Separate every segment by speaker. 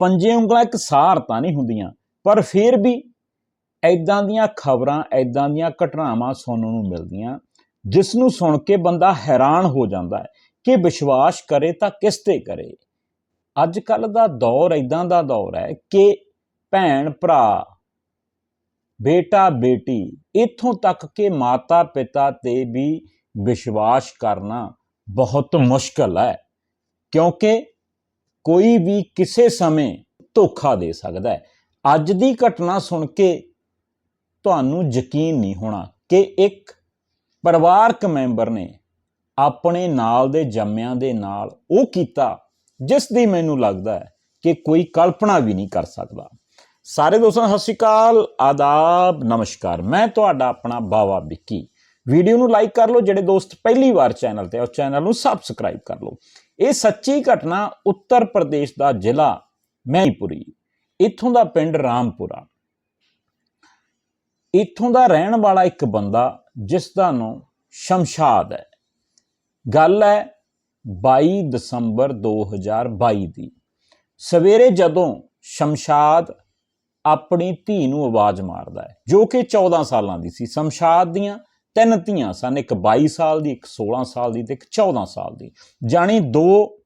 Speaker 1: ਪੰਜੇ ਉਂਗਲਾਂ ਇੱਕ ਸਾਰ ਤਾਂ ਨਹੀਂ ਹੁੰਦੀਆਂ, ਪਰ ਫਿਰ ਵੀ ਐਦਾਂ ਦੀਆਂ ਖਬਰਾਂ ਐਦਾਂ ਦੀਆਂ ਘਟਨਾਵਾਂ ਸੁਣਨ ਨੂੰ ਮਿਲਦੀਆਂ, ਜਿਸ ਨੂੰ ਸੁਣ ਕੇ ਬੰਦਾ ਹੈਰਾਨ ਹੋ ਜਾਂਦਾ ਹੈ ਕਿ ਵਿਸ਼ਵਾਸ ਕਰੇ ਤਾਂ ਕਿਸ ਤੇ ਕਰੇ। ਅੱਜ ਕੱਲ ਦਾ ਦੌਰ ਐਦਾਂ ਦਾ ਦੌਰ ਹੈ ਕਿ ਭੈਣ, ਭਰਾ, ਬੇਟਾ, ਬੇਟੀ ਇੱਥੋਂ ਤੱਕ ਕਿ ਮਾਤਾ ਪਿਤਾ ਤੇ ਵੀ ਵਿਸ਼ਵਾਸ ਕਰਨਾ ਬਹੁਤ ਮੁਸ਼ਕਲ ਹੈ, ਕਿਉਂਕਿ ਕੋਈ ਵੀ ਕਿਸੇ ਸਮੇਂ ਧੋਖਾ ਦੇ ਸਕਦਾ ਹੈ। ਅੱਜ ਦੀ ਘਟਨਾ ਸੁਣ ਕੇ ਤੁਹਾਨੂੰ ਯਕੀਨ ਨਹੀਂ ਹੋਣਾ ਕਿ ਇੱਕ ਪਰਿਵਾਰਕ ਮੈਂਬਰ ਨੇ ਆਪਣੇ ਨਾਲ ਦੇ ਜੰਮਿਆਂ ਦੇ ਨਾਲ ਉਹ ਕੀਤਾ ਜਿਸ ਦੀ ਮੈਨੂੰ ਲੱਗਦਾ ਹੈ ਕਿ ਕੋਈ ਕਲਪਨਾ ਵੀ ਨਹੀਂ ਕਰ ਸਕਦਾ। ਸਾਰੇ ਦੋਸਤਾਂ ਸਤਿ ਸ਼੍ਰੀ ਅਕਾਲ ਆਦਾਬ ਨਮਸਕਾਰ। ਮੈਂ ਤੁਹਾਡਾ ਆਪਣਾ ਬਾਵਾ ਵਿੱਕੀ। ਵੀਡੀਓ ਨੂੰ ਲਾਈਕ ਕਰ ਲਓ ਜਿਹੜੇ ਦੋਸਤ ਪਹਿਲੀ ਵਾਰ ਚੈਨਲ ਤੇ ਆ, ਉਸ ਚੈਨਲ ਨੂੰ ਸਬਸਕ੍ਰਾਈਬ ਕਰ ਲਓ। ਇਹ ਸੱਚੀ ਘਟਨਾ ਉੱਤਰ ਪ੍ਰਦੇਸ਼ ਦਾ ਜ਼ਿਲ੍ਹਾ ਮਹਿਪੁਰੀ ਇੱਥੋਂ ਦਾ ਪਿੰਡ ਰਾਮਪੁਰਾ। ਇੱਥੋਂ ਦਾ ਰਹਿਣ ਵਾਲਾ ਇੱਕ ਬੰਦਾ ਜਿਸ ਦਾ ਨਾਮ ਸ਼ਮਸ਼ਾਦ ਹੈ। ਗੱਲ ਹੈ 22 ਦਸੰਬਰ 2022 ਦੀ। ਸਵੇਰੇ ਜਦੋਂ ਸ਼ਮਸ਼ਾਦ ਆਪਣੀ ਧੀ ਨੂੰ ਆਵਾਜ਼ ਮਾਰਦਾ ਹੈ, ਜੋ ਕਿ 14 ਸਾਲਾਂ ਦੀ ਸੀ, ਸ਼ਮਸ਼ਾਦ ਦੀਆਂ ਤਿੰਨ ਧੀਆਂ ਸਨ, ਇੱਕ 22 ਸਾਲ ਦੀ, ਇੱਕ 16 ਸਾਲ ਦੀ ਤੇ ਇੱਕ 14 ਸਾਲ ਦੀ, ਜਾਣੀ ਦੋ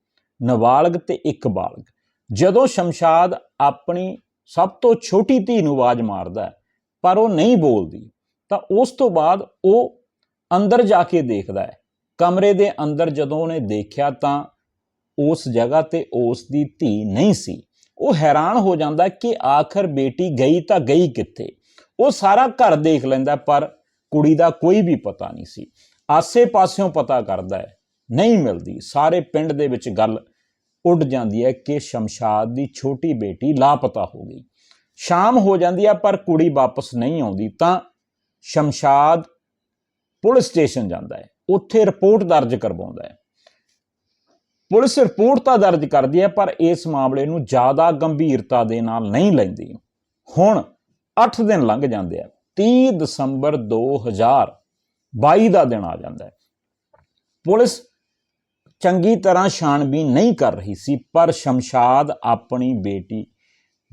Speaker 1: ਨਾਬਾਲਗ ਤੇ ਇੱਕ ਬਾਲਗ। ਜਦੋਂ ਸ਼ਮਸ਼ਾਦ ਆਪਣੀ ਸਭ ਤੋਂ ਛੋਟੀ ਧੀ ਨੂੰ ਆਵਾਜ਼ ਮਾਰਦਾ ਪਰ ਉਹ ਨਹੀਂ ਬੋਲਦੀ, ਤਾਂ ਉਸ ਤੋਂ ਬਾਅਦ ਉਹ ਅੰਦਰ ਜਾ ਕੇ ਦੇਖਦਾ ਹੈ। ਕਮਰੇ ਦੇ ਅੰਦਰ ਜਦੋਂ ਉਹਨੇ ਦੇਖਿਆ ਤਾਂ ਉਸ ਜਗ੍ਹਾ ਤੇ ਉਸ ਦੀ ਧੀ ਨਹੀਂ ਸੀ। ਉਹ ਹੈਰਾਨ ਹੋ ਜਾਂਦਾ ਕਿ ਆਖਰ ਬੇਟੀ ਗਈ ਤਾਂ ਗਈ ਕਿੱਥੇ? ਉਹ ਸਾਰਾ ਘਰ ਦੇਖ ਲੈਂਦਾ, ਪਰ ਕੁੜੀ ਦਾ ਕੋਈ ਵੀ ਪਤਾ ਨਹੀਂ ਸੀ। ਆਸੇ-ਪਾਸਿਓਂ ਪਤਾ ਕਰਦਾ ਹੈ, ਨਹੀਂ ਮਿਲਦੀ। ਸਾਰੇ ਪਿੰਡ ਦੇ ਵਿੱਚ ਗੱਲ ਉੱਡ ਜਾਂਦੀ ਹੈ ਕਿ ਸ਼ਮਸ਼ਾਦ ਦੀ ਛੋਟੀ ਬੇਟੀ ਲਾਪਤਾ ਹੋ ਗਈ। ਸ਼ਾਮ ਹੋ ਜਾਂਦੀ ਹੈ ਪਰ ਕੁੜੀ ਵਾਪਸ ਨਹੀਂ ਆਉਂਦੀ, ਤਾਂ ਸ਼ਮਸ਼ਾਦ ਪੁਲਿਸ ਸਟੇਸ਼ਨ ਜਾਂਦਾ ਹੈ। ਉੱਥੇ ਰਿਪੋਰਟ ਦਰਜ ਕਰਵਾਉਂਦਾ ਹੈ। ਪੁਲਿਸ ਰਿਪੋਰਟ ਤਾਂ ਦਰਜ ਕਰਦੀ ਹੈ, ਪਰ ਇਸ ਮਾਮਲੇ ਨੂੰ ਜ਼ਿਆਦਾ ਗੰਭੀਰਤਾ ਦੇ ਨਾਲ ਨਹੀਂ ਲੈਂਦੀ। ਹੁਣ 8 ਦਿਨ ਲੰਘ ਜਾਂਦੇ ਆ। 30 ਦਸੰਬਰ 2022 ਦਾ ਦਿਨ ਆ ਜਾਂਦਾ ਹੈ। ਪੁਲਿਸ ਚੰਗੀ ਤਰ੍ਹਾਂ ਛਾਣਬੀਨ ਨਹੀਂ ਕਰ ਰਹੀ ਸੀ, ਪਰ ਸ਼ਮਸ਼ਾਦ ਆਪਣੀ ਬੇਟੀ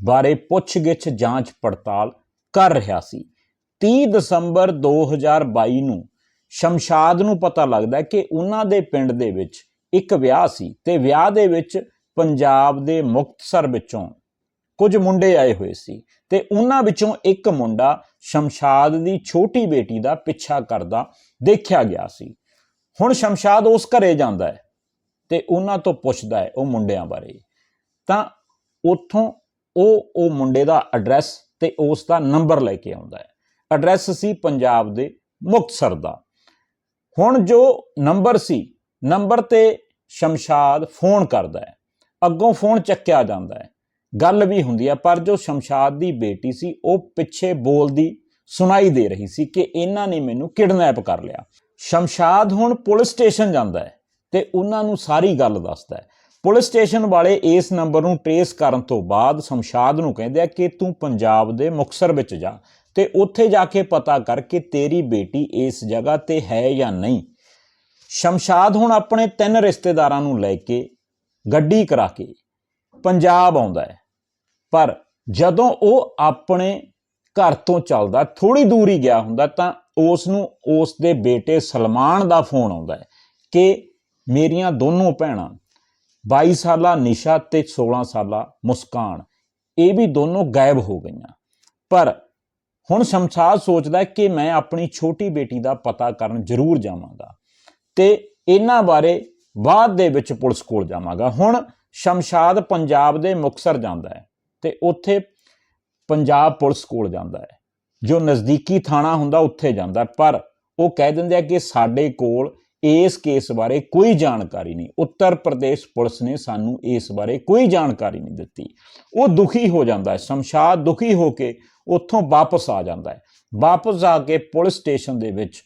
Speaker 1: ਬਾਰੇ ਪੁੱਛਗਿੱਛ ਜਾਂਚ ਪੜਤਾਲ ਕਰ ਰਿਹਾ ਸੀ। 30 ਦਸੰਬਰ 2022 ਨੂੰ ਸ਼ਮਸ਼ਾਦ ਨੂੰ ਪਤਾ ਲੱਗਦਾ ਕਿ ਉਹਨਾਂ ਦੇ ਪਿੰਡ ਦੇ ਵਿੱਚ ਇੱਕ ਵਿਆਹ ਸੀ ਤੇ ਵਿਆਹ ਦੇ ਵਿੱਚ ਪੰਜਾਬ ਦੇ ਮੁਕਤਸਰ ਵਿੱਚੋਂ ਕੁਝ ਮੁੰਡੇ ਆਏ ਹੋਏ ਸੀ ਤੇ ਉਹਨਾਂ ਵਿੱਚੋਂ ਇੱਕ ਮੁੰਡਾ ਸ਼ਮਸ਼ਾਦ ਦੀ ਛੋਟੀ ਬੇਟੀ ਦਾ ਪਿੱਛਾ ਕਰਦਾ ਦੇਖਿਆ ਗਿਆ ਸੀ। ਹੁਣ ਸ਼ਮਸ਼ਾਦ ਉਸ ਘਰੇ ਜਾਂਦਾ ਹੈ ਤੇ ਉਹਨਾਂ ਤੋਂ ਪੁੱਛਦਾ ਹੈ ਉਹ ਮੁੰਡਿਆਂ ਬਾਰੇ। ਤਾਂ ਉੱਥੋਂ ਉਹ ਉਹ ਮੁੰਡੇ ਦਾ ਐਡਰੈਸ ਤੇ ਉਸ ਦਾ ਨੰਬਰ ਲੈ ਕੇ ਆਉਂਦਾ ਹੈ। ਐਡਰੈਸ ਸੀ ਪੰਜਾਬ ਦੇ ਮੁਕਤਸਰ ਦਾ। ਹੁਣ ਜੋ ਨੰਬਰ ਸੀ, ਨੰਬਰ ਤੇ ਸ਼ਮਸ਼ਾਦ ਫੋਨ ਕਰਦਾ ਹੈ। ਅੱਗੋਂ ਫੋਨ ਚੱਕਿਆ ਜਾਂਦਾ ਹੈ। ਗੱਲ ਵੀ ਹੁੰਦੀ ਹੈ ਪਰ ਜੋ ਸ਼ਮਸ਼ਾਦ ਦੀ ਬੇਟੀ ਸੀ, ਉਹ ਪਿੱਛੇ ਬੋਲਦੀ ਸੁਣਾਈ ਦੇ ਰਹੀ ਸੀ ਕਿ ਇਹਨਾਂ ਨੇ ਮੈਨੂੰ ਕਿਡਨੈਪ ਕਰ ਲਿਆ। ਸ਼ਮਸ਼ਾਦ ਹੁਣ ਪੁਲਿਸ ਸਟੇਸ਼ਨ ਜਾਂਦਾ ਹੈ ਤੇ ਉਹਨਾਂ ਨੂੰ ਸਾਰੀ ਗੱਲ ਦੱਸਦਾ ਹੈ। ਪੁਲਿਸ ਸਟੇਸ਼ਨ ਵਾਲੇ ਇਸ ਨੰਬਰ ਨੂੰ ਟ੍ਰੇਸ ਕਰਨ ਤੋਂ ਬਾਅਦ ਸ਼ਮਸ਼ਾਦ ਨੂੰ ਕਹਿੰਦੇ ਆ ਕਿ ਤੂੰ ਪੰਜਾਬ ਦੇ ਮੁਕਸਰ ਵਿੱਚ ਜਾ ਤੇ ਉੱਥੇ ਜਾ ਕੇ ਪਤਾ ਕਰ ਕਿ ਤੇਰੀ ਬੇਟੀ ਇਸ ਜਗ੍ਹਾ ਤੇ ਹੈ ਜਾਂ ਨਹੀਂ। ਸ਼ਮਸ਼ਾਦ ਹੁਣ ਆਪਣੇ ਤਿੰਨ ਰਿਸ਼ਤੇਦਾਰਾਂ ਨੂੰ ਲੈ ਕੇ ਗੱਡੀ ਕਰਾ ਕੇ ਪੰਜਾਬ ਆਉਂਦਾ ਹੈ। ਪਰ ਜਦੋਂ ਉਹ ਆਪਣੇ ਘਰ ਤੋਂ ਚੱਲਦਾ ਥੋੜੀ ਦੂਰ ਹੀ ਗਿਆ ਹੁੰਦਾ, ਤਾਂ ਉਸ ਨੂੰ ਉਸ ਦੇ ਬੇਟੇ ਸਲਮਾਨ ਦਾ ਫੋਨ ਆਉਂਦਾ ਹੈ ਕਿ ਮੇਰੀਆਂ ਦੋਨੋਂ ਭੈਣਾਂ 22 ਸਾਲਾ ਨਿਸ਼ਾ ਤੇ 16 ਸਾਲਾ ਮੁਸਕਾਨ, ਇਹ ਵੀ ਦੋਨੋਂ ਗਾਇਬ ਹੋ ਗਈਆਂ। ਪਰ ਹੁਣ ਸ਼ਮਸ਼ਾਦ ਸੋਚਦਾ ਕਿ ਮੈਂ ਆਪਣੀ ਛੋਟੀ ਬੇਟੀ ਦਾ ਪਤਾ ਕਰਨ ਜ਼ਰੂਰ ਜਾਵਾਂਗਾ ਤੇ ਇਹਨਾਂ ਬਾਰੇ ਬਾਅਦ ਦੇ ਵਿੱਚ ਪੁਲਿਸ ਕੋਲ ਜਾਵਾਂਗਾ। ਹੁਣ ਸ਼ਮਸ਼ਾਦ ਪੰਜਾਬ ਦੇ ਮੁਕਸਰ ਜਾਂਦਾ ਹੈ। ਤੇ ਉੱਥੇ ਪੰਜਾਬ ਪੁਲਿਸ ਕੋਲ ਜਾਂਦਾ ਹੈ। ਜੋ ਨਜ਼ਦੀਕੀ ਥਾਣਾ ਹੁੰਦਾ, ਉੱਥੇ ਜਾਂਦਾ। ਪਰ ਉਹ ਕਹਿ ਦਿੰਦੇ ਆ ਕਿ ਸਾਡੇ ਕੋਲ ਇਸ ਕੇਸ ਬਾਰੇ ਕੋਈ ਜਾਣਕਾਰੀ ਨਹੀਂ। ਉੱਤਰ ਪ੍ਰਦੇਸ਼ ਪੁਲਿਸ ਨੇ ਸਾਨੂੰ ਇਸ ਬਾਰੇ ਕੋਈ ਜਾਣਕਾਰੀ ਨਹੀਂ ਦਿੱਤੀ। ਉਹ ਦੁਖੀ ਹੋ ਜਾਂਦਾ ਹੈ। ਸ਼ਮਸ਼ਾਦ ਦੁਖੀ ਹੋ ਕੇ ਉੱਥੋਂ ਵਾਪਸ ਆ ਜਾਂਦਾ ਹੈ। ਵਾਪਸ ਆ ਕੇ ਪੁਲਿਸ ਸਟੇਸ਼ਨ ਦੇ ਵਿੱਚ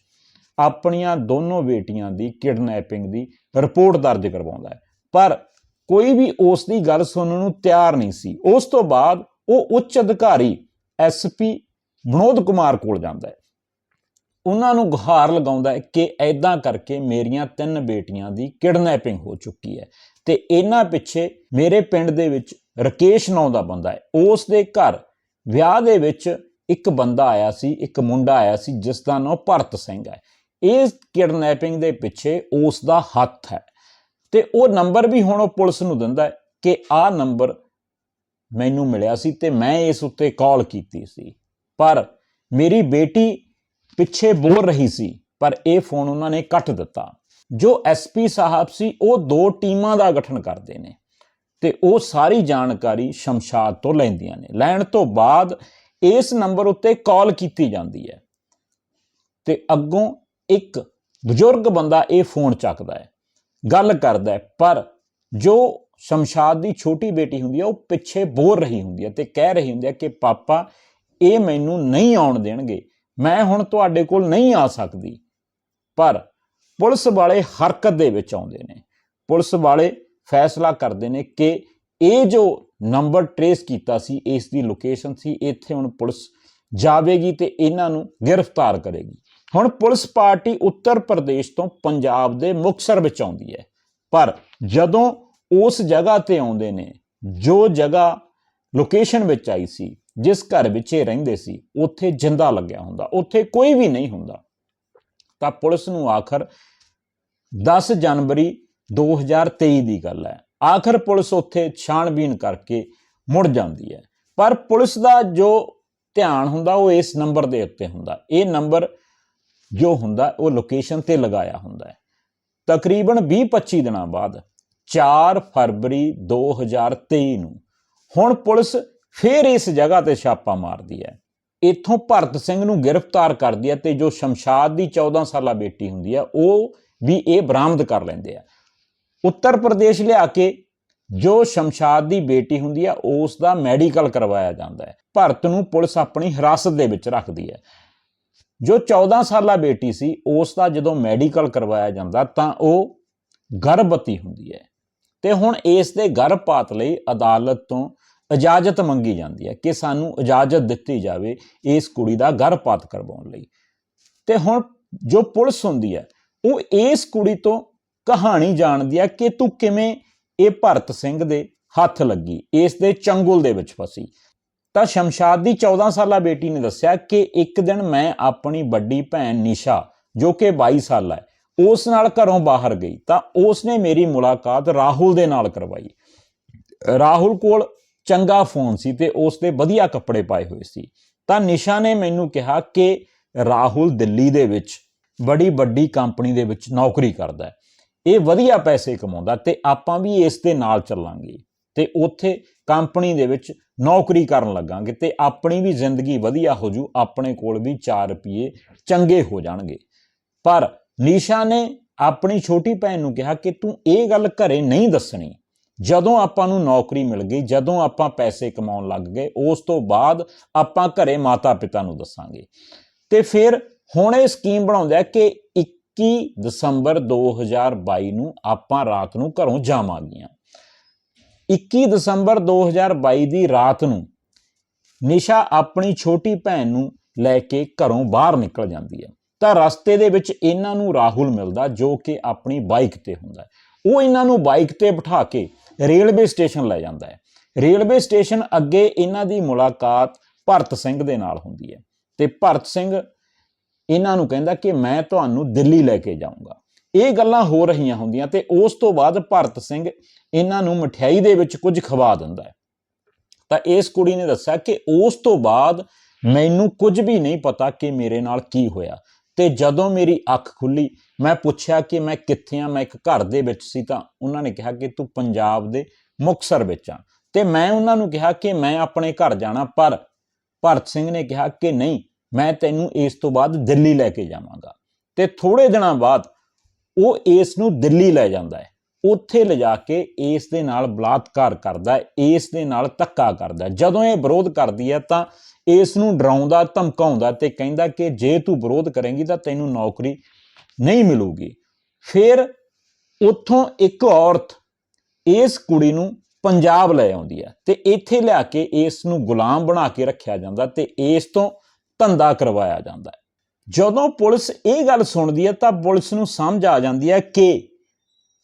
Speaker 1: ਆਪਣੀਆਂ ਦੋਨੋਂ ਬੇਟੀਆਂ ਦੀ ਕਿਡਨੈਪਿੰਗ ਦੀ ਰਿਪੋਰਟ ਦਰਜ ਕਰਵਾਉਂਦਾ ਹੈ। ਪਰ ਕੋਈ ਵੀ ਉਸ ਦੀ ਗੱਲ ਸੁਣਨ ਨੂੰ ਤਿਆਰ ਨਹੀਂ ਸੀ। ਉਸ ਤੋਂ ਬਾਅਦ ਉਹ ਉੱਚ ਅਧਿਕਾਰੀ ਐਸਪੀ ਵਿਨੋਦ ਕੁਮਾਰ ਕੋਲ ਜਾਂਦਾ ਹੈ। ਉਹਨਾਂ ਨੂੰ ਗੁਹਾਰ ਲਗਾਉਂਦਾ ਹੈ ਕਿ ਐਦਾਂ ਕਰਕੇ ਮੇਰੀਆਂ ਤਿੰਨ ਬੇਟੀਆਂ ਦੀ ਕਿਡਨੈਪਿੰਗ ਹੋ ਚੁੱਕੀ ਹੈ ਤੇ ਇਹਨਾਂ ਪਿੱਛੇ ਮੇਰੇ ਪਿੰਡ ਦੇ ਵਿੱਚ ਰਕੇਸ਼ ਨਾਂ ਦਾ ਬੰਦਾ ਹੈ। ਉਸ ਦੇ ਘਰ ਵਿਆਹ ਦੇ ਵਿੱਚ ਇੱਕ ਬੰਦਾ ਆਇਆ ਸੀ, ਇੱਕ ਮੁੰਡਾ ਆਇਆ ਸੀ, ਜਿਸ ਦਾ ਨਾਮ ਭਰਤ ਸਿੰਘ ਹੈ। ਇਸ ਕਿਡਨੈਪਿੰਗ ਦੇ ਪਿੱਛੇ ਉਸ ਦਾ ਹੱਥ ਹੈ। ਤੇ ਉਹ ਨੰਬਰ ਵੀ ਹੁਣ ਉਹ ਪੁਲਿਸ ਨੂੰ ਦਿੰਦਾ ਕਿ ਆਹ ਨੰਬਰ ਮੈਨੂੰ ਮਿਲਿਆ ਸੀ ਤੇ ਮੈਂ ਇਸ ਉੱਤੇ ਕਾਲ ਕੀਤੀ ਸੀ। ਪਰ ਮੇਰੀ ਬੇਟੀ ਪਿੱਛੇ ਬੋਲ ਰਹੀ ਸੀ, ਪਰ ਇਹ ਫੋਨ ਉਹਨਾਂ ਨੇ ਕੱਟ ਦਿੱਤਾ। ਜੋ ਐਸਪੀ ਸਾਹਿਬ ਸੀ, ਉਹ ਦੋ ਟੀਮਾਂ ਦਾ ਗਠਨ ਕਰਦੇ ਨੇ ਤੇ ਉਹ ਸਾਰੀ ਜਾਣਕਾਰੀ ਸ਼ਮਸ਼ਾਦ ਤੋਂ ਲੈਂਦੀਆਂ ਨੇ। ਲੈਣ ਤੋਂ ਬਾਅਦ ਇਸ ਨੰਬਰ ਉੱਤੇ ਕਾਲ ਕੀਤੀ ਜਾਂਦੀ ਹੈ ਤੇ ਅੱਗੋਂ ਇੱਕ ਬਜ਼ੁਰਗ ਬੰਦਾ ਇਹ ਫੋਨ ਚੱਕਦਾ ਹੈ। ਗੱਲ ਕਰਦਾ ਪਰ ਜੋ ਸ਼ਮਸ਼ਾਦ ਦੀ ਛੋਟੀ ਬੇਟੀ ਹੁੰਦੀ ਹੈ, ਉਹ ਪਿੱਛੇ ਬੋਲ ਰਹੀ ਹੁੰਦੀ ਹੈ ਤੇ ਕਹਿ ਰਹੀ ਹੁੰਦੀ ਹੈ ਕਿ, ਪਾਪਾ, ਇਹ ਮੈਨੂੰ ਨਹੀਂ ਆਉਣ ਦੇਣਗੇ। ਮੈਂ ਹੁਣ ਤੁਹਾਡੇ ਕੋਲ ਨਹੀਂ ਆ ਸਕਦੀ। ਪਰ ਪੁਲਿਸ ਵਾਲੇ ਹਰਕਤ ਦੇ ਵਿੱਚ ਆਉਂਦੇ ਨੇ। ਪੁਲਿਸ ਵਾਲੇ ਫੈਸਲਾ ਕਰਦੇ ਨੇ ਕਿ ਇਹ ਜੋ ਨੰਬਰ ਟਰੇਸ ਕੀਤਾ ਸੀ, ਇਸ ਦੀ ਲੋਕੇਸ਼ਨ ਸੀ, ਇੱਥੇ ਹੁਣ ਪੁਲਿਸ ਜਾਵੇਗੀ ਤੇ ਇਹਨਾਂ ਨੂੰ ਗ੍ਰਿਫਤਾਰ ਕਰੇਗੀ। ਹੁਣ ਪੁਲਿਸ ਪਾਰਟੀ ਉੱਤਰ ਪ੍ਰਦੇਸ਼ ਤੋਂ ਪੰਜਾਬ ਦੇ ਮੁਕਸਰ ਵਿੱਚ ਆਉਂਦੀ ਹੈ। ਪਰ ਜਦੋਂ ਉਸ ਜਗ੍ਹਾ ਤੇ ਆਉਂਦੇ ਨੇ, ਜੋ ਜਗ੍ਹਾ ਲੋਕੇਸ਼ਨ ਵਿੱਚ ਆਈ ਸੀ, ਜਿਸ ਘਰ ਵਿੱਚ ਇਹ ਰਹਿੰਦੇ ਸੀ, ਉੱਥੇ ਜਿੰਦਾ ਲੱਗਿਆ ਹੁੰਦਾ, ਉੱਥੇ ਕੋਈ ਵੀ ਨਹੀਂ ਹੁੰਦਾ। ਤਾਂ ਪੁਲਿਸ ਨੂੰ ਆਖਰ 10 ਜਨਵਰੀ 2023 ਦੀ ਗੱਲ ਹੈ। ਆਖਰ ਪੁਲਿਸ ਉੱਥੇ ਛਾਣਬੀਨ ਕਰਕੇ ਮੁੜ ਜਾਂਦੀ ਹੈ। ਪਰ ਪੁਲਿਸ ਦਾ ਜੋ ਧਿਆਨ ਹੁੰਦਾ, ਉਹ ਇਸ ਨੰਬਰ ਦੇ ਉੱਤੇ ਹੁੰਦਾ। ਇਹ ਨੰਬਰ ਜੋ ਹੁੰਦਾ ਉਹ ਲੋਕੇਸ਼ਨ ਤੇ ਲਗਾਇਆ ਹੁੰਦਾ ਹੈ। ਤਕਰੀਬਨ 20-25 ਦਿਨਾਂ ਬਾਅਦ 4 ਫਰਵਰੀ 2023 ਨੂੰ ਹੁਣ ਪੁਲਿਸ ਫੇਰ ਇਸ ਜਗ੍ਹਾ ਤੇ ਛਾਪਾ ਮਾਰਦੀ ਹੈ। ਇੱਥੋਂ ਭਰਤ ਸਿੰਘ ਨੂੰ ਗ੍ਰਿਫਤਾਰ ਕਰਦੀ ਹੈ ਤੇ ਜੋ ਸ਼ਮਸ਼ਾਦ ਦੀ 14 ਸਾਲਾ ਬੇਟੀ ਹੁੰਦੀ ਹੈ, ਉਹ ਵੀ ਇਹ ਬਰਾਮਦ ਕਰ ਲੈਂਦੇ ਆ। ਉੱਤਰ ਪ੍ਰਦੇਸ਼ ਲਿਆ ਕੇ ਜੋ ਸ਼ਮਸ਼ਾਦ ਦੀ ਬੇਟੀ ਹੁੰਦੀ ਹੈ, ਉਸ ਦਾ ਮੈਡੀਕਲ ਕਰਵਾਇਆ ਜਾਂਦਾ ਹੈ। ਭਰਤ ਨੂੰ ਪੁਲਿਸ ਆਪਣੀ ਹਿਰਾਸਤ ਦੇ ਵਿੱਚ ਰੱਖਦੀ ਹੈ। ਜੋ 14 ਸਾਲਾ ਬੇਟੀ ਸੀ, ਉਸ ਦਾ ਜਦੋਂ ਮੈਡੀਕਲ ਕਰਵਾਇਆ ਜਾਂਦਾ ਤਾਂ ਉਹ ਗਰਭਵਤੀ ਹੁੰਦੀ ਹੈ। ਤੇ ਹੁਣ ਇਸ ਦੇ ਗਰਭਪਾਤ ਲਈ ਅਦਾਲਤ ਤੋਂ ਇਜਾਜ਼ਤ ਮੰਗੀ ਜਾਂਦੀ ਹੈ ਕਿ ਸਾਨੂੰ ਇਜਾਜ਼ਤ ਦਿੱਤੀ ਜਾਵੇ ਇਸ ਕੁੜੀ ਦਾ ਗਰਭਪਾਤ ਕਰਵਾਉਣ ਲਈ। ਤੇ ਹੁਣ ਜੋ ਪੁਲਿਸ ਹੁੰਦੀ ਹੈ, ਉਹ ਇਸ ਕੁੜੀ ਤੋਂ ਕਹਾਣੀ ਜਾਣਦੀ ਹੈ ਕਿ ਤੂੰ ਕਿਵੇਂ ਇਹ ਭਰਤ ਸਿੰਘ ਦੇ ਹੱਥ ਲੱਗੀ, ਇਸ ਦੇ ਚੰਗੁਲ ਦੇ ਵਿੱਚ ਫਸੀ। ਤਾਂ ਸ਼ਮਸ਼ਾਦ ਦੀ 14 ਸਾਲਾ ਬੇਟੀ ਨੇ ਦੱਸਿਆ ਕਿ ਇੱਕ ਦਿਨ ਮੈਂ ਆਪਣੀ ਵੱਡੀ ਭੈਣ ਨਿਸ਼ਾ, ਜੋ ਕਿ 22 ਸਾਲਾ ਹੈ, ਉਸ ਨਾਲ ਘਰੋਂ ਬਾਹਰ ਗਈ ਤਾਂ ਉਸ ਨੇ ਮੇਰੀ ਮੁਲਾਕਾਤ ਰਾਹੁਲ ਦੇ ਨਾਲ ਕਰਵਾਈ। ਰਾਹੁਲ ਕੋਲ ਚੰਗਾ ਫੋਨ ਸੀ ਤੇ ਉਸ ਦੇ ਵਧੀਆ ਕੱਪੜੇ ਪਾਏ ਹੋਏ ਸੀ। ਤਾਂ ਨਿਸ਼ਾ ਨੇ ਮੈਨੂੰ ਕਿਹਾ ਕਿ ਰਾਹੁਲ ਦਿੱਲੀ ਦੇ ਵਿੱਚ ਬੜੀ ਵੱਡੀ ਕੰਪਨੀ ਦੇ ਵਿੱਚ ਨੌਕਰੀ ਕਰਦਾ ਹੈ। ਇਹ ਵਧੀਆ ਪੈਸੇ ਕਮਾਉਂਦਾ ਤੇ ਆਪਾਂ ਵੀ ਇਸ ਦੇ ਨਾਲ ਚੱਲਾਂਗੇ। ਤੇ ਉੱਥੇ ਕੰਪਨੀ ਦੇ ਵਿੱਚ ਨੌਕਰੀ ਕਰਨ ਲੱਗਾਂਗੇ ਤੇ ਆਪਣੀ ਵੀ ਜ਼ਿੰਦਗੀ ਵਧੀਆ ਹੋ ਜੂ, ਆਪਣੇ ਕੋਲ ਵੀ 4 ਰੁਪਏ ਚੰਗੇ ਹੋ ਜਾਣਗੇ। ਪਰ ਨੀਸ਼ਾ ਨੇ ਆਪਣੀ ਛੋਟੀ ਭੈਣ ਨੂੰ ਕਿਹਾ ਕਿ ਤੂੰ ਇਹ ਗੱਲ ਘਰੇ ਨਹੀਂ ਦੱਸਣੀ। ਜਦੋਂ ਆਪਾਂ ਨੂੰ ਨੌਕਰੀ ਮਿਲ ਗਈ, ਜਦੋਂ ਆਪਾਂ ਪੈਸੇ ਕਮਾਉਣ ਲੱਗ ਗਏ, ਉਸ ਤੋਂ ਬਾਅਦ ਆਪਾਂ ਘਰੇ ਮਾਤਾ ਪਿਤਾ ਨੂੰ ਦੱਸਾਂਗੇ। ਤੇ ਫਿਰ ਹੁਣ ਇਹ ਸਕੀਮ ਬਣਾਉਂਦਾ ਕਿ 21 ਦਸੰਬਰ 2022 ਨੂੰ ਆਪਾਂ ਰਾਤ ਨੂੰ ਘਰੋਂ ਜਾਵਾਂਗੀਆਂ। 21 ਦਸੰਬਰ 2022 ਦੀ ਰਾਤ ਨੂੰ ਨਿਸ਼ਾ ਆਪਣੀ ਛੋਟੀ ਭੈਣ ਨੂੰ ਲੈ ਕੇ ਘਰੋਂ ਬਾਹਰ ਨਿਕਲ ਜਾਂਦੀ ਹੈ। ਤਾਂ ਰਸਤੇ ਦੇ ਵਿੱਚ ਇਹਨਾਂ ਨੂੰ ਰਾਹੁਲ ਮਿਲਦਾ ਜੋ ਕਿ ਆਪਣੀ ਬਾਈਕ ਤੇ ਹੁੰਦਾ ਉਹ ਇਹਨਾਂ ਨੂੰ ਬਾਈਕ ਤੇ ਬਿਠਾ ਕੇ ਰੇਲਵੇ ਸਟੇਸ਼ਨ ਲੈ ਜਾਂਦਾ ਹੈ। ਰੇਲਵੇ ਸਟੇਸ਼ਨ ਅੱਗੇ ਇਹਨਾਂ ਦੀ ਮੁਲਾਕਾਤ ਭਰਤ ਸਿੰਘ ਦੇ ਨਾਲ ਹੁੰਦੀ ਹੈ ਤੇ ਭਰਤ ਸਿੰਘ ਇਹਨਾਂ ਨੂੰ ਕਹਿੰਦਾ ਕਿ ਮੈਂ ਤੁਹਾਨੂੰ ਦਿੱਲੀ ਲੈ ਕੇ ਜਾਊਂਗਾ। ਇਹ ਗੱਲਾਂ ਹੋ ਰਹੀਆਂ ਹੁੰਦੀਆਂ ਤੇ ਉਸ ਤੋਂ ਬਾਅਦ ਭਰਤ ਸਿੰਘ ਇਹਨਾਂ ਨੂੰ ਮਠਿਆਈ ਦੇ ਵਿੱਚ ਕੁਝ ਖਵਾ ਦਿੰਦਾ ਹੈ। ਤਾਂ ਇਸ ਕੁੜੀ ਨੇ ਦੱਸਿਆ ਕਿ ਉਸ ਤੋਂ ਬਾਅਦ ਮੈਨੂੰ ਕੁਝ ਵੀ ਨਹੀਂ ਪਤਾ ਕਿ ਮੇਰੇ ਨਾਲ ਕੀ ਹੋਇਆ। ਤੇ ਜਦੋਂ ਮੇਰੀ ਅੱਖ ਖੁੱਲੀ, ਮੈਂ ਪੁੱਛਿਆ ਕਿ ਮੈਂ ਕਿੱਥੇ ਆ, ਮੈਂ ਇੱਕ ਘਰ ਦੇ ਵਿੱਚ ਸੀ ਤਾਂ ਉਹਨਾਂ ਨੇ ਕਿਹਾ ਕਿ ਤੂੰ ਪੰਜਾਬ ਦੇ ਮੁਕਸਰ ਵਿੱਚ ਆ। ਤੇ ਮੈਂ ਉਹਨਾਂ ਨੂੰ ਕਿਹਾ ਕਿ ਮੈਂ ਆਪਣੇ ਘਰ ਜਾਣਾ, ਪਰ ਭਰਤ ਸਿੰਘ ਨੇ ਕਿਹਾ ਕਿ ਨਹੀਂ, ਮੈਂ ਤੈਨੂੰ ਇਸ ਤੋਂ ਬਾਅਦ ਦਿੱਲੀ ਲੈ ਕੇ ਜਾਵਾਂਗਾ। ਤੇ ਥੋੜੇ ਦਿਨਾਂ ਬਾਅਦ ਉਹ ਇਸ ਨੂੰ ਦਿੱਲੀ ਲੈ ਜਾਂਦਾ ਹੈ। ਉੱਥੇ ਲਿਜਾ ਕੇ ਇਸ ਦੇ ਨਾਲ ਬਲਾਤਕਾਰ ਕਰਦਾ ਇਸ ਦੇ ਨਾਲ ਧੱਕਾ ਕਰਦਾ ਜਦੋਂ ਇਹ ਵਿਰੋਧ ਕਰਦੀ ਹੈ ਤਾਂ ਇਸ ਨੂੰ ਡਰਾਉਂਦਾ, ਧਮਕਾਉਂਦਾ ਤੇ ਕਹਿੰਦਾ ਕਿ ਜੇ ਤੂੰ ਵਿਰੋਧ ਕਰੇਂਗੀ ਤਾਂ ਤੈਨੂੰ ਨੌਕਰੀ ਨਹੀਂ ਮਿਲੂਗੀ। ਫਿਰ ਉੱਥੋਂ ਇੱਕ ਔਰਤ ਇਸ ਕੁੜੀ ਨੂੰ ਪੰਜਾਬ ਲੈ ਆਉਂਦੀ ਹੈ ਤੇ ਇੱਥੇ ਲਿਆ ਕੇ ਇਸ ਨੂੰ ਗੁਲਾਮ ਬਣਾ ਕੇ ਰੱਖਿਆ ਜਾਂਦਾ ਤੇ ਇਸ ਤੋਂ ਧੰਦਾ ਕਰਵਾਇਆ ਜਾਂਦਾ ਜਦੋਂ ਪੁਲਿਸ ਇਹ ਗੱਲ ਸੁਣਦੀ ਹੈ ਤਾਂ ਪੁਲਿਸ ਨੂੰ ਸਮਝ ਆ ਜਾਂਦੀ ਹੈ ਕਿ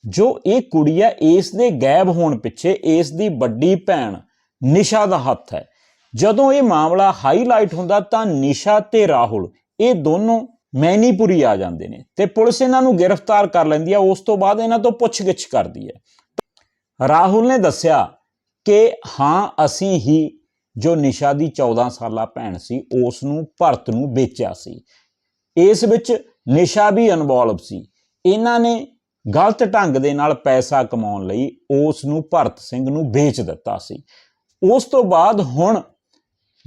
Speaker 1: ਜੋ ਇਹ ਕੁੜੀ ਹੈ, ਇਸ ਦੇ ਗਾਇਬ ਹੋਣ ਪਿੱਛੇ ਇਸ ਦੀ ਵੱਡੀ ਭੈਣ ਨਿਸ਼ਾ ਦਾ ਹੱਥ ਹੈ। ਜਦੋਂ ਇਹ ਮਾਮਲਾ ਹਾਈਲਾਈਟ ਹੁੰਦਾ ਤਾਂ ਨਿਸ਼ਾ ਤੇ ਰਾਹੁਲ ਇਹ ਦੋਨੋਂ ਮੈਨੀਪੁਰੀ ਆ ਜਾਂਦੇ ਨੇ ਤੇ ਪੁਲਿਸ ਇਹਨਾਂ ਨੂੰ ਗ੍ਰਿਫਤਾਰ ਕਰ ਲੈਂਦੀ ਹੈ, ਉਸ ਤੋਂ ਬਾਅਦ ਇਹਨਾਂ ਤੋਂ ਪੁੱਛਗਿੱਛ ਕਰਦੀ ਹੈ। ਰਾਹੁਲ ਨੇ ਦੱਸਿਆ ਕਿ ਹਾਂ, ਅਸੀਂ ਹੀ ਜੋ ਨਿਸ਼ਾ ਦੀ 14 ਸਾਲਾ ਭੈਣ ਸੀ, ਉਸ ਨੂੰ ਭਰਤ ਨੂੰ ਵੇਚਿਆ ਸੀ। ਇਸ ਵਿੱਚ ਨਿਸ਼ਾ ਵੀ ਇਨਵੋਲਵ ਸੀ। ਇਹਨਾਂ ਨੇ ਗਲਤ ਢੰਗ ਦੇ ਨਾਲ ਪੈਸਾ ਕਮਾਉਣ ਲਈ ਉਸ ਨੂੰ ਭਰਤ ਸਿੰਘ ਨੂੰ ਵੇਚ ਦਿੱਤਾ ਸੀ। ਉਸ ਤੋਂ ਬਾਅਦ ਹੁਣ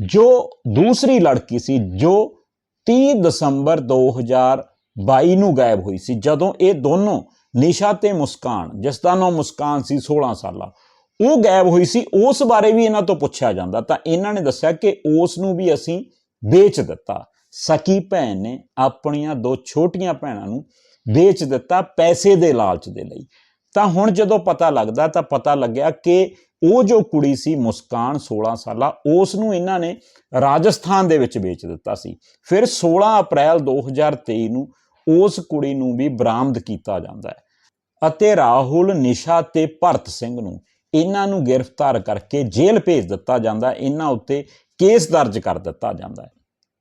Speaker 1: ਜੋ ਦੂਸਰੀ ਲੜਕੀ ਸੀ, ਜੋ 30 ਦਸੰਬਰ 2022 ਨੂੰ ਗਾਇਬ ਹੋਈ ਸੀ, ਜਦੋਂ ਇਹ ਦੋਨੋਂ ਨਿਸ਼ਾ ਤੇ ਮੁਸਕਾਨ, ਜਿਸ ਦਾ ਨਾਮ ਮੁਸਕਾਨ ਸੀ 16 ਸਾਲਾ, ਉਹ ਗਾਇਬ ਹੋਈ ਸੀ, ਉਸ ਬਾਰੇ ਵੀ ਇਹਨਾਂ ਤੋਂ ਪੁੱਛਿਆ ਜਾਂਦਾ। ਤਾਂ ਇਹਨਾਂ ਨੇ ਦੱਸਿਆ ਕਿ ਉਸ ਨੂੰ ਵੀ ਅਸੀਂ ਵੇਚ ਦਿੱਤਾ। ਸਕੀ ਭੈਣ ਨੇ ਆਪਣੀਆਂ ਦੋ ਛੋਟੀਆਂ ਭੈਣਾਂ ਨੂੰ ਵੇਚ ਦਿੱਤਾ, ਪੈਸੇ ਦੇ ਲਾਲਚ ਦੇ ਲਈ। ਤਾਂ ਹੁਣ ਜਦੋਂ ਪਤਾ ਲੱਗਦਾ, ਤਾਂ ਪਤਾ ਲੱਗਿਆ ਕਿ ਉਹ ਜੋ ਕੁੜੀ ਸੀ ਮੁਸਕਾਨ 16 ਸਾਲਾ ਉਸ ਨੂੰ ਇਹਨਾਂ ਨੇ ਰਾਜਸਥਾਨ ਦੇ ਵਿੱਚ ਵੇਚ ਦਿੱਤਾ ਸੀ। ਫਿਰ 16 ਅਪ੍ਰੈਲ 2023 ਨੂੰ ਉਸ ਕੁੜੀ ਨੂੰ ਵੀ ਬਰਾਮਦ ਕੀਤਾ ਜਾਂਦਾ ਹੈ ਅਤੇ ਰਾਹੁਲ, ਨਿਸ਼ਾ ਤੇ ਭਰਤ ਸਿੰਘ ਨੂੰ ਇਹਨਾਂ ਨੂੰ ਗ੍ਰਿਫਤਾਰ ਕਰਕੇ ਜੇਲ੍ਹ ਭੇਜ ਦਿੱਤਾ ਜਾਂਦਾ ਇਹਨਾਂ ਉੱਤੇ ਕੇਸ ਦਰਜ ਕਰ ਦਿੱਤਾ ਜਾਂਦਾ ਹੈ।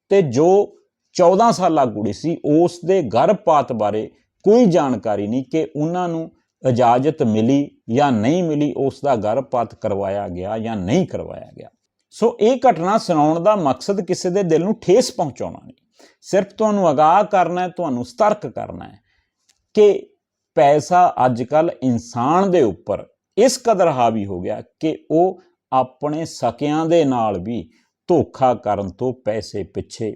Speaker 1: ਤੇ ਜੋ 14 ਸਾਲਾ ਕੁੜੀ ਸੀ, ਉਸ ਦੇ ਗਰਭਪਾਤ ਬਾਰੇ ਕੋਈ ਜਾਣਕਾਰੀ ਨਹੀਂ ਕਿ ਉਹਨਾਂ ਨੂੰ ਇਜਾਜ਼ਤ ਮਿਲੀ ਜਾਂ ਨਹੀਂ ਮਿਲੀ, ਉਸ ਦਾ ਗਰਭਪਾਤ ਕਰਵਾਇਆ ਗਿਆ ਜਾਂ ਨਹੀਂ ਕਰਵਾਇਆ ਗਿਆ। ਸੋ ਇਹ ਘਟਨਾ ਸੁਣਾਉਣ ਦਾ ਮਕਸਦ ਕਿਸੇ ਦੇ ਦਿਲ ਨੂੰ ਠੇਸ ਪਹੁੰਚਾਉਣਾ ਨਹੀਂ। ਸਿਰਫ ਤੁਹਾਨੂੰ ਅਗਾਹ ਕਰਨਾ ਹੈ, ਤੁਹਾਨੂੰ ਸਤਰਕ ਕਰਨਾ ਹੈ ਕਿ ਪੈਸਾ ਅੱਜ ਕੱਲ ਇਨਸਾਨ ਦੇ ਉੱਪਰ ਇਸ ਕਦਰ ਹਾਵੀ ਹੋ ਗਿਆ ਕਿ ਉਹ ਆਪਣੇ ਸਕਿਆਂ ਦੇ ਨਾਲ ਵੀ ਧੋਖਾ ਕਰਨ ਤੋਂ ਪੈਸੇ ਪਿੱਛੇ